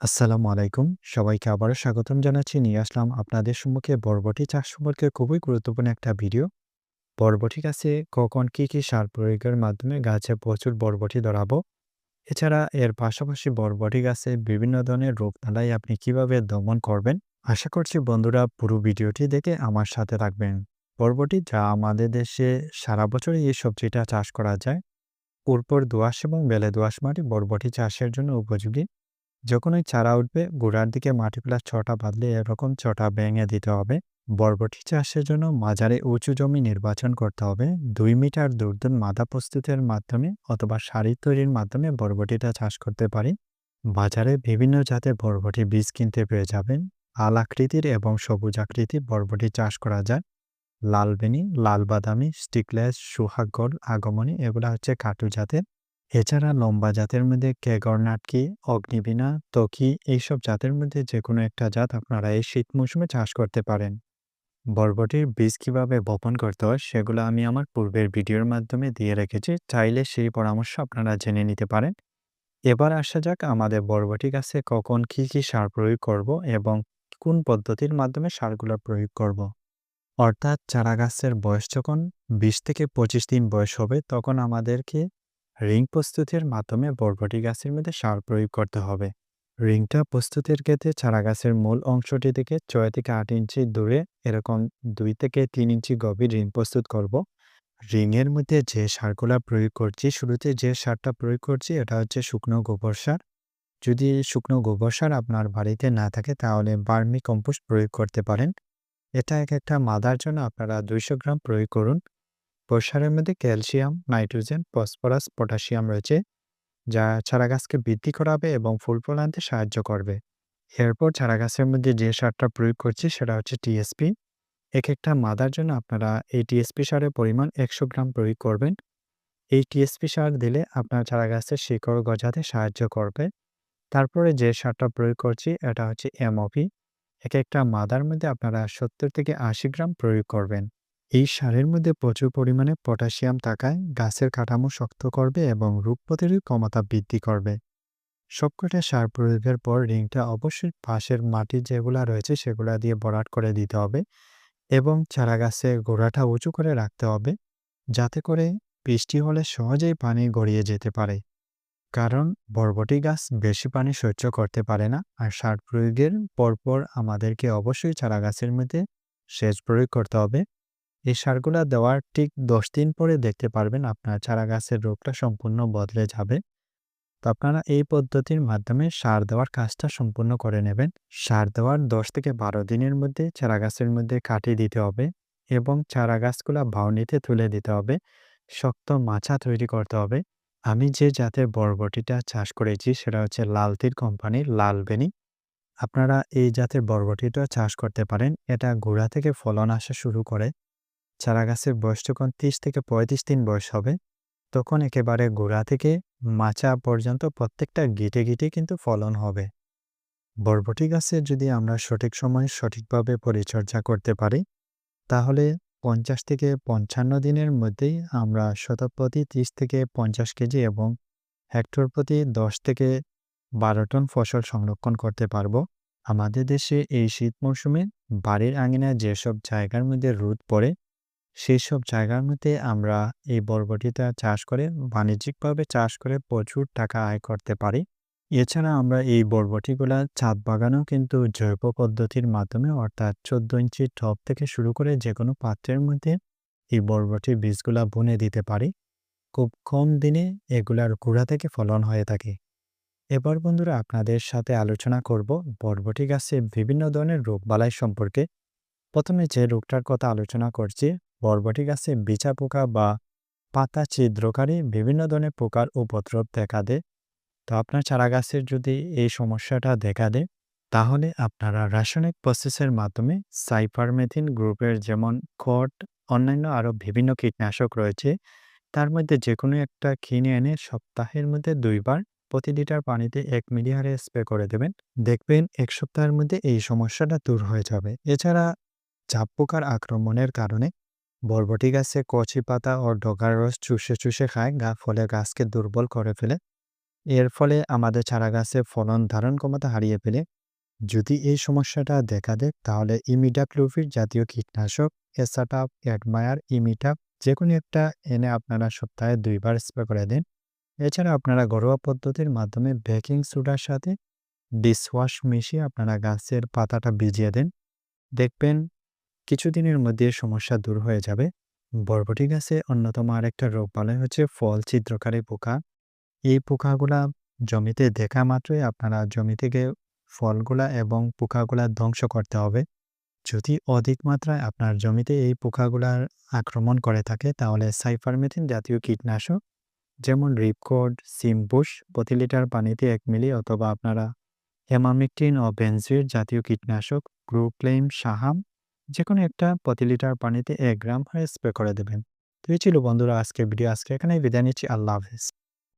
আসসালামু আলাইকুম। সবাইকে আবারও স্বাগতম জানাচ্ছি। নিয়ে আসলাম আপনাদের সম্মুখে বরবটি চাষ সম্পর্কে খুবই গুরুত্বপূর্ণ একটা ভিডিও। বরবটি গাছে কখন কী, কী সার প্রয়োগের মাধ্যমে গাছে প্রচুর বরবটি ধরাবো? এছাড়া এর পাশাপাশি বরবটি গাছে বিভিন্ন ধরনের রোগবালাই আপনি কীভাবে দমন করবেন? আশা করছি বন্ধুরা পুরো ভিডিওটি দেখে আমার সাথে থাকবেন। বরবটি যা আমাদের দেশে সারা বছরই এই সবজিটা চাষ করা যায়। উর্বর দোআঁশ এবং বেলে দোআঁশ মাটি বরবটি চাষের জন্য উপযোগী। যখনই চারা উঠবে, গোড়ার দিকে মাটি প্লাস ছটা বাঁধলে এরকম ছটা ভেঙে দিতে হবে। বরবটি চাষের জন্য মাঝারে উঁচু জমি নির্বাচন করতে হবে। দুই মিটার দূর দূর মাদা প্রস্তুতের মাধ্যমে অথবা শাড়ি তৈরির মাধ্যমে বরবটিটা চাষ করতে পারি। বাজারে বিভিন্ন জাতের বরবটি বীজ কিনতে পেয়ে যাবেন। আল আকৃতির এবং সবুজ আকৃতির বরবটি চাষ করা যায়। লাল বেনি লাল বাদামি স্টিকলেস, সুহাগ গোল, আগমনী এগুলো হচ্ছে কাটু জাতের এছাড়া লম্বা জাতের মধ্যে কেগর নাটকি, অগ্নিবীণা, তকি এইসব জাতের মধ্যে যে কোনো একটা জাত আপনারা এই শীত মৌসুমে চাষ করতে পারেন বরবটির বীজ কীভাবে বপন করতে হয় সেগুলো আমি আমার পূর্বের ভিডিওর মাধ্যমে দিয়ে রেখেছি, চাইলে সেই পরামর্শ আপনারা জেনে নিতে পারেন এবার আসা যাক আমাদের বরবটি গাছে কখন কি কি সার প্রয়োগ করব এবং কোন পদ্ধতির মাধ্যমে সারগুলো প্রয়োগ করব। অর্থাৎ চারা গাছের বয়স যখন বিশ থেকে পঁচিশ দিন বয়স হবে, তখন আমাদেরকে রিং প্রস্তুতের মাধ্যমে বরবটি গাছের মধ্যে সার প্রয়োগ করতে হবে। রিংটা প্রস্তুতের ক্ষেত্রে চারা গাছের মূল অংশটি থেকে ছয় থেকে আট ইঞ্চি দূরে এরকম দুই থেকে তিন ইঞ্চি গভীর রিং প্রস্তুত করব। রিংয়ের মধ্যে যে সারগুলা প্রয়োগ করছি, শুরুতে যে সারটা প্রয়োগ করছি, এটা হচ্ছে শুকনো গোবর সার। যদি শুকনো গোবর সার আপনার বাড়িতে না থাকে, তাহলে বার্মি কম্পোস্ট প্রয়োগ করতে পারেন। এটা এক একটা মাদার জন্য আপনারা দুইশো গ্রাম প্রয়োগ করুন। প্রসারের মধ্যে ক্যালসিয়াম, নাইট্রোজেন, ফসফরাস, পটাশিয়াম রয়েছে, যা চারা গাছকে বৃদ্ধি করাবে এবং ফুল ফল আনতে সাহায্য করবে। এরপর চারা গাছের মধ্যে যে সারটা প্রয়োগ করছি সেটা হচ্ছে টিএসপি এক একটা মাদার জন্য আপনারা এই টিএসপি সারের পরিমাণ একশো গ্রাম প্রয়োগ করবেন। এই টিএসপি সার দিলে আপনার চারা গাছের শিকড় গজাতে সাহায্য করবে। তারপরে যে সারটা প্রয়োগ করছি এটা হচ্ছে এমওপি। এক একটা মাদার মধ্যে আপনারা সত্তর থেকে আশি গ্রাম প্রয়োগ করবেন। এই সারের মধ্যে প্রচুর পরিমাণে পটাশিয়াম থাকায় গাছের কাঠামো শক্ত করবে এবং রোগ প্রতিরোধ ক্ষমতা বৃদ্ধি করবে। সবকটা সার প্রয়োগের পর রিংটা অবশ্যই পাশের মাটি যেগুলা রয়েছে সেগুলা দিয়ে বরাট করে দিতে হবে এবং চারা গাছে গোড়াটা উঁচু করে রাখতে হবে যাতে করে বৃষ্টি হলে সহজেই পানি গড়িয়ে যেতে পারে। কারণ বরবটি গাছ বেশি পানি সহ্য করতে পারে না আর সার প্রয়োগের পরপর আমাদেরকে অবশ্যই চারা গাছের মধ্যে সেচ প্রয়োগ করতে হবে। এই সারগুলা দেওয়ার ঠিক দশ দিন পরে দেখতে পারবেন আপনার চারা গাছের রোগটা সম্পূর্ণ বদলে যাবে। তো আপনারা এই পদ্ধতির মাধ্যমে সার দেওয়ার কাজটা সম্পূর্ণ করে নেবেন। সার দেওয়ার দশ থেকে বারো দিনের মধ্যে চারা গাছের মধ্যে কাটিয়ে দিতে হবে এবং চারা গাছগুলা বাউনিতে তুলে দিতে হবে। শক্ত মাছা তৈরি করতে হবে। আমি যে জাতের বরবটিটা চাষ করেছি সেটা হচ্ছে লালতির কোম্পানির লাল বেনি। আপনারা এই জাতের বরবটিটা চাষ করতে পারেন। এটা গোড়া থেকে ফলন আসা শুরু করে। চারা গাছের বয়স যখন তিরিশ থেকে পঁয়ত্রিশ দিন বয়স হবে, তখন একেবারে গোড়া থেকে মাচা পর্যন্ত প্রত্যেকটা গিটে গিটে কিন্তু ফলন হবে। বরবটি গাছের যদি আমরা সঠিক সময়ে সঠিকভাবে পরিচর্যা করতে পারি, তাহলে পঞ্চাশ থেকে পঞ্চান্ন দিনের মধ্যেই আমরা শতপ্রতি ত্রিশ থেকে পঞ্চাশ কেজি এবং হেক্টর প্রতি দশ থেকে বারো টন ফসল সংরক্ষণ করতে পারব। আমাদের দেশে এই শীত মৌসুমে বাড়ির আঙিনায় যেসব জায়গার মধ্যে রোদ পড়ে সেই সব মধ্যে আমরা এই বরবটিটা চাষ করে বাণিজ্যিকভাবে চাষ করে প্রচুর টাকা আয় করতে পারি। এছাড়া আমরা এই বরবটিগুলা ছাদ বাগানেও কিন্তু জৈব পদ্ধতির মাধ্যমে অর্থাৎ চোদ্দ ইঞ্চি টপ থেকে শুরু করে যে কোনো পাত্রের মধ্যে এই বরবটির বীজগুলা বুনে দিতে পারি। খুব কম দিনে এগুলার গুঁড়া থেকে ফলন হয়ে থাকে। এবার বন্ধুরা আপনাদের সাথে আলোচনা করব বরবটি গাছে বিভিন্ন ধরনের রোগবালাই সম্পর্কে। প্রথমে যে রোগটার কথা আলোচনা করছি বরবটি গাছে বিচা পোকা বা পাতা ছিদ্রকারী বিভিন্ন ধরনের পোকার উপদ্রব দেখা দেয়। তো আপনার চারা গাছের যদি এই সমস্যাটা দেখা দেয়, তাহলে আপনারা রাসায়নিক প্রসেসের মাধ্যমে সাইপারমেথিন গ্রুপের যেমন কট, অন্যান্য আরও বিভিন্ন কীটনাশক রয়েছে, তার মধ্যে যে কোনো একটা কিনে এনে সপ্তাহের মধ্যে দুইবার প্রতি লিটার পানিতে এক মিলি হারে স্প্রে করে দেবেন। দেখবেন এক সপ্তাহের মধ্যে এই সমস্যাটা দূর হয়ে যাবে। এছাড়া চাপ পোকার আক্রমণের কারণে বরবটি গাছে কচি পাতা ও ডগার রস চুষে চুষে খায় গা ফলে গাছকে দুর্বল করে ফেলে। এর ফলে আমাদের চারা গাছের ফলন ধারণ ক্ষমতা হারিয়ে ফেলে। যদি এই সমস্যাটা দেখা দেয়, তাহলে ইমিডাক্লোভির জাতীয় কীটনাশক এসাটাপ অ্যাডমায়ার ইমিটাপ যে কোনো একটা এনে আপনারা সপ্তাহে দুইবার স্প্রে করে দিন। এছাড়া আপনারা ঘরোয়া পদ্ধতির মাধ্যমে বেকিং সোডার সাথে ডিশওয়াশ মিশিয়ে আপনারা গাছের পাতাটা ভিজিয়ে দেন। দেখবেন কিছুদিনের মধ্যে সমস্যা দূর হয়ে যাবে। বরবটি গাছে অন্যতম আরেকটা রোগ বালাই হচ্ছে ফল ছিদ্রকারী পোকা। এই পোকাগুলা জমিতে দেখা মাত্রই আপনারা জমি থেকে ফলগুলা এবং পোকাগুলা ধ্বংস করতে হবে। যদি অধিক মাত্রায় আপনার জমিতে এই পোকাগুলার আক্রমণ করে থাকে, তাহলে সাইফারমেথিন জাতীয় কীটনাশক, যেমন রিপকোড সিমবুশ প্রতি লিটার পানিতে এক মিলি অথবা আপনারা হেমামিকটিন ও বেনজির জাতীয় কীটনাশক গ্রুপ্লেম সাহাম যে কোনো একটা প্রতি লিটার পানিতে এক গ্রাম হয়ে স্প্রে করে দেবেন। তো এই ছিল বন্ধুরা আজকের ভিডিও আজকে এখানে বিদায় নিচ্ছি। আল্লাহ হাফেজ।